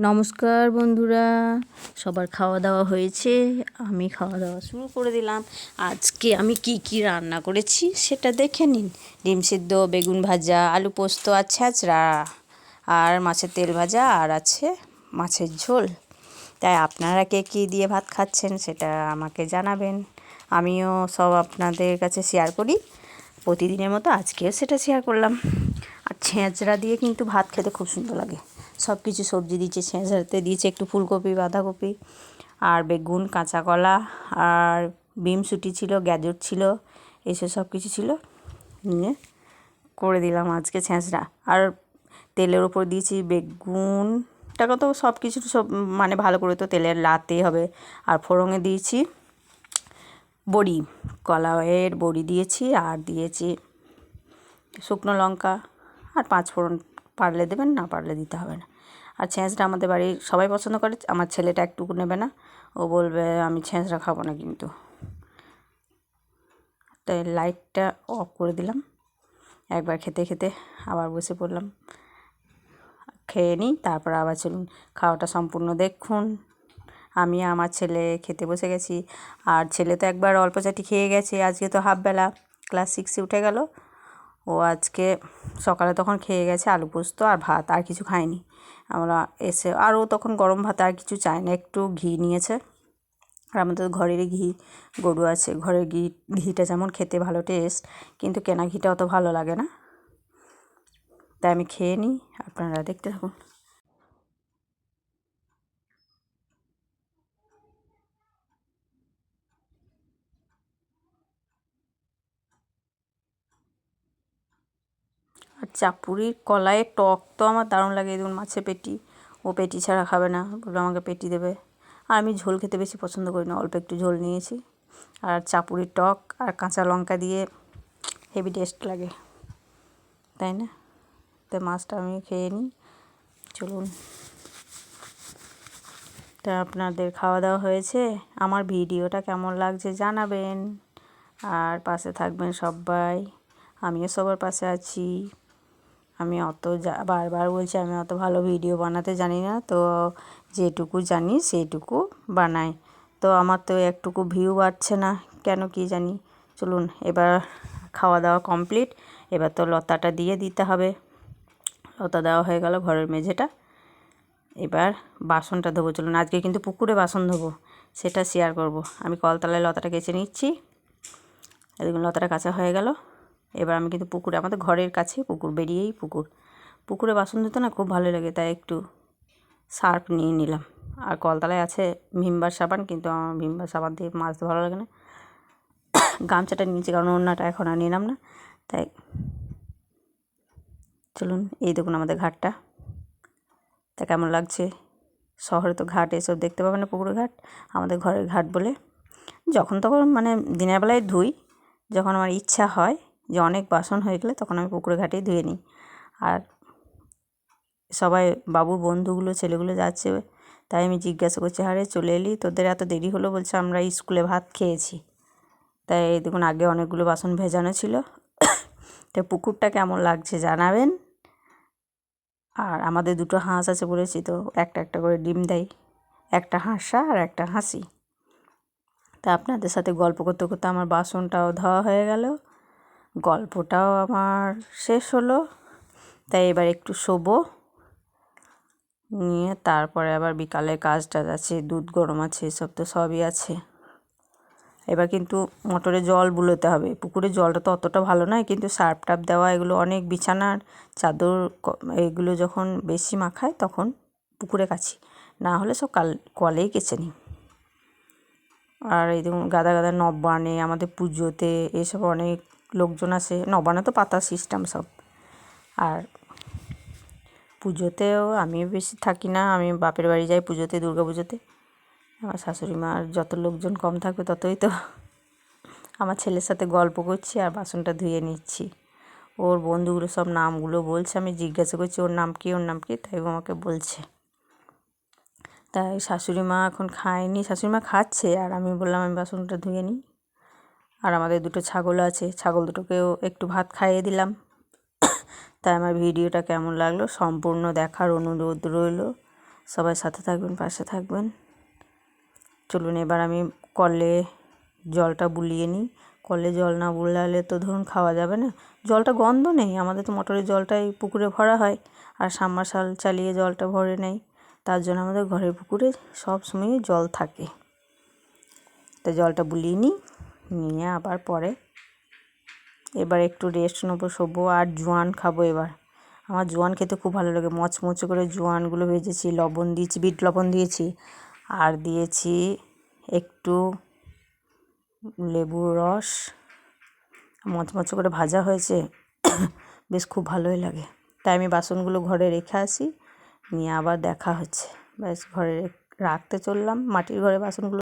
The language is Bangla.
নমস্কার বন্ধুরা, সবার খাওয়া দাওয়া হয়েছে, আমি খাওয়া দাওয়া শুরু করে দিলাম। আজকে আমি কি কি রান্না করেছি সেটা দেখে নিন। ডিম সিদ্ধ, বেগুন ভাজা, আলু পোস্ত আর ছ্যাঁচড়া আর মাছের তেল ভাজা, আর আছে মাছের ঝোল। তাই আপনারা কে কী দিয়ে ভাত খাচ্ছেন সেটা আমাকে জানাবেন। আমিও সব আপনাদের কাছে শেয়ার করি। প্রতিদিনের মতো আজকেও সেটা শেয়ার করলাম। আর ছেঁচড়া দিয়ে কিন্তু ভাত খেতে খুব সুন্দর লাগে। সব কিছু সবজি দিয়েছে, ছেঁচড়াতে দিয়েছে, একটু ফুলকপি, বাঁধাকপি আর বেগুন কাঁচা কলা আর বিমসুটি ছিল গ্যাজর ছিল, এসব সব কিছু ছিল। নিয়ে করে দিলাম আজকে ছেঁচড়া। আর তেলের ওপর দিয়েছি বেগুনটাকে তো সব কিছু সব মানে ভালো করে তো তেলের লাতে হবে। আর ফোড়ঙে দিয়েছি বড়ি কলাইয়ের বড়ি দিয়েছি আর দিয়েছি শুকনো লঙ্কা আর পাঁচ ফোড়ন পারলে দেবেন, না পারলে দিতে হবে না। আর ছেঁচড়া আমাদের বাড়ির সবাই পছন্দ করে, আমার ছেলেটা একটুকু নেবে না। ও বলবে, আমি ছেঁচড়া খাব না কিন্তু। তাই লাইটটা অফ করে দিলাম। একবার খেতে খেতে আবার বসে পড়লাম। খেয়ে নিই, তারপর আবার চলুন, খাওয়াটা সম্পূর্ণ দেখুন। আমি আমার ছেলে খেতে বসে গেছি। আর ছেলে তো একবার অল্প চাটি খেয়ে গেছে, আজকে তো হাফবেলা। ক্লাস সিক্সে উঠে গেল। ও আজকে সকালে তখন খেয়ে গেছে আলু পোস্ত আর ভাত, আর কিছু খায়নি। আমরা এসে, আর ও তখন গরম ভাত আর কিছু চায় না, একটু ঘি নিয়েছে। আর আমাদের ঘরেরই ঘি, গরু আছে, ঘরের ঘি, ঘিটা যেমন খেতে ভালো টেস্ট কিন্তু কেনা ঘিটা অত ভালো লাগে না। তাই আমি খেয়ে নিই, আপনারা দেখতে থাকুন আর চাপুরির কলাইয়ের টক তো আমার দারুণ লাগে দেখুন মাছের পেটি। ও পেটি ছাড়া খাবে না, বলল আমাকে পেটি দেবে। আর আমি ঝোল খেতে বেশি পছন্দ করি না, অল্প একটু ঝোল নিয়েছি। আর চাপুরির টক আর কাঁচা লঙ্কা দিয়ে হেভি টেস্ট লাগে, তাই না? তো মাছটা আমি খেয়ে নিই, চলুন। তা আপনাদের খাওয়া দাওয়া হয়েছে? আমার ভিডিওটা কেমন লাগছে জানাবেন। আর পাশে থাকবেন সবাই। আমিও সবার পাশে আছি। আমি অত বারবার বলছি আমি অত ভালো ভিডিও বানাতে জানি না, তো যেটুকু জানি সেইটুকু বানাই। তো আমার তো একটুকু ভিউ বাড়ছে না, কেন কি জানি। চলুন, এবার খাওয়া দাওয়া কমপ্লিট এবার তো লতাটা দিয়ে দিতে হবে। লতা দেওয়া হয়ে গেল ঘরের মেঝেটা। এবার বাসনটা ধোবো। চলুন, আজকে কিন্তু পুকুরে বাসন ধোবো, সেটা শেয়ার করব। আমি কলতলায় লতাটা কেচে নিচ্ছি। এদিকে লতাটা কাঁচা হয়ে গেল। এবার আমি কিন্তু পুকুরে, আমাদের ঘরের কাছে পুকুর, বেরিয়েই পুকুর। পুকুরে বাসন ধুতে না খুব ভালো লাগে, তাই একটু সার্ফ নিয়ে নিলাম। আর কলতলায় আছে ভিমবার সাবান, কিন্তু আমার ভিমবার সাবান দিয়ে মাছ ভালো লাগে না। গামছাটা নিয়েছি, কারণ অন্যটা এখন আর নিলাম না। তাই চলুন, এই দেখুন আমাদের ঘাটটা। তা কেমন লাগছে? শহরে তো ঘাট, এসব দেখতে পাবেন না পুকুরের ঘাট, আমাদের ঘরের ঘাট বলে। যখন তখন মানে দিনের বেলায় ধুই, যখন আমার ইচ্ছা হয় যে অনেক বাসন হয়ে গেলে তখন আমি পুকুরে ঘাটেই ধুয়ে নিই। আর সবাই, বাবুর বন্ধুগুলো, ছেলেগুলো যাচ্ছে, তাই আমি জিজ্ঞাসা করছি, আরে চলে এলি? তোদের এত দেরি হলো? বলছে, আমরা স্কুলে ভাত খেয়েছি। তাই দেখুন, আগে অনেকগুলো বাসন ভেজানো ছিল। তো পুকুরটা কেমন লাগছে জানাবেন? আর আমাদের দুটো হাঁস আছে বলেছি তো একটা একটা করে ডিম দেয় একটা হাঁসা আর একটা হাসি। তা আপনাদের সাথে গল্প করতে করতে আমার বাসনটাও ধোয়া হয়ে গেল। গল্পটাও আমার শেষ হলো, তাই এবার একটু শোবো। নিয়ে তারপরে আবার বিকালে কাজ টাজ আছে, দুধ গরম আছে, এসব তো সবই আছে। এবার কিন্তু মোটরে জল বুলোতে হবে। পুকুরে জলটা তো অতটা ভালো নয়, কিন্তু সার্ফ টাপ দেওয়া এগুলো অনেক বিছানার চাদর এগুলো যখন বেশি মাখায় তখন পুকুরে কাছি। না হলে সব কাল, কলেই কেচে নিই। আর এই দেখুন গাদা গাদা নবানে আমাদের পুজোতে এসব অনেক লোকজন আসে। নবানে তো পাতা সিস্টেম সব। আর পুজোতেও আমিও বেশি থাকি না। আমি বাপের বাড়ি যাই পুজোতে, দুর্গা পুজোতে। আমার শাশুড়ি মার যত লোকজন কম থাকবে ততই তো আমার ছেলের সাথে গল্প করছি আর বাসনটা ধুয়ে নিচ্ছি। ওর বন্ধুগুলো সব নামগুলো বলছে, আমি জিজ্ঞাসা করছি, ওর নাম কী? ওর নাম কী? তাই আমাকে বলছে। তাই শাশুড়ি মা এখন খায়নি। শাশুড়ি মা খাচ্ছে আর আমি বললাম, আমি বাসনটা ধুয়ে নিই। আর আমাদের দুটো ছাগল আছে। ছাগল দুটোকেও একটু ভাত খাইয়ে দিলাম। তাই আমার ভিডিওটা কেমন লাগল সম্পূর্ণ দেখার অনুরোধ রইল। সবাই সাথে থাকবেন, পাশে থাকবেন। চলুন এবার আমি কলে জলটা বুলিয়ে নিই। কলে জল না বুলালে তো ধরুন খাওয়া যাবে না। জলটা গন্ধ নেই, আমাদের তো মোটরের জলটাই পুকুরে ভরা হয় আর সাবমার্শাল চালিয়ে জলটা ভরে নেই। তার জন্য আমাদের ঘরের পুকুরে সব সময়ই জল থাকে। তো জলটা বুলিয়ে নিই। নিয়ে আবার পরে। এবার একটু রেস্ট নেব, শোবো আর জোয়ান খাব এবার। আমার জোয়ান খেতে খুব ভালো লাগে। মচমচে করে জোয়ানগুলো ভেজেছি, লবণ দিয়েছি, বিট লবণ দিয়েছি। আর দিয়েছি একটু লেবুর রস। মচমচে করে ভাজা হয়েছে, বেশ খুব ভালোই লাগে। তাই আমি বাসনগুলো ঘরে রেখে আসি, নিয়ে আবার দেখা হচ্ছে। ব্যাস ঘরে রাখতে চললাম, মাটির ঘরে বাসনগুলো